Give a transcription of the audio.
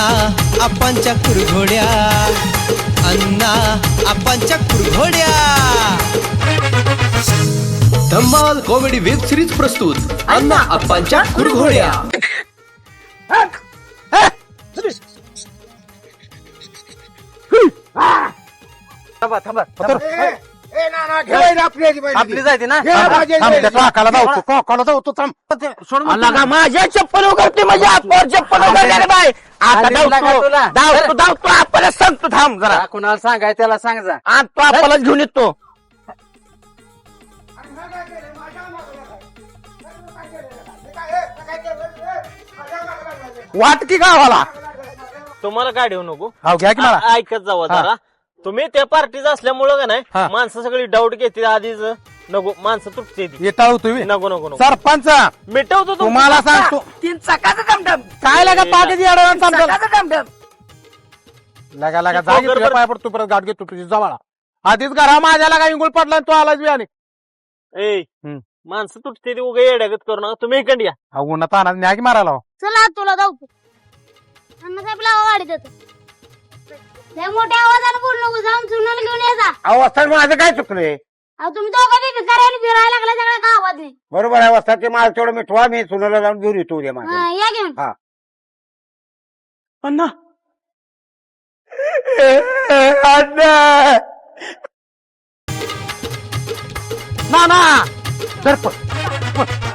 अण्णा आपांच्या कुरघोड्या. अण्णा आपांच्या कुरघोड्या. धम्माल कॉमेडी वेब सिरीज प्रस्तुत. अण्णा आपांच्या कुरघोड्या. आपली जायते ना? माझ्या चप्पल उघडते माझ्या चप्पल उघडले बाय आता लगा धावतो. तुला. धावतो धावतो. आपल्याला सांगतो थांब जरा. कुणाला सांगाय त्याला सांग जा. आणि तो आपल्याला घेऊन येतो. वाट की गावाला? तुम्हाला गाडी होऊ नको. हो घ्या की मला. आ- ऐकत जावं जरा. तुम्ही त्या पार्टीचा असल्यामुळं का नाही हा. माणसं सगळी डाऊट घेते आधीच. नको माणसं तुटते ती. येता तुम्ही. नको नको नको. सरपंच मिटवतो. तुम्हाला सांगतो. तीन चाकाचं डमडम काय लागा पाठीची अडवण समजा लगा लगा ते जागी तुझ्या पर- पाय पडतो परत गाठ घेतो तुझी जवळ. आधीच घरा माझ्या लागा इंगुळ पडला आणि तो आलाच बी आणि. ए हम्म. माणसं तुटते ती उगा येड्यागत करू नका. तुम्ही इकडे या. हा उन्हात आणा न्याग मारायला. हो. चला तुला धावतो अण्णासाहेब लावा गाडी देतो लय मोठ्या आवाजाने बोल नको जाऊन सुनाला घेऊन ये जा. अवस्था माझं काय चुकलंय? अहो तुम्ही दोघं बी फिरायला लागला सगळ्या गावात बरोबर आहे ते तेवढं मिठवा मी सुनाला जाऊन घेऊन येतो उद्या माझ्या या घेऊन. अण्णा अण्णा ना ना सरपंच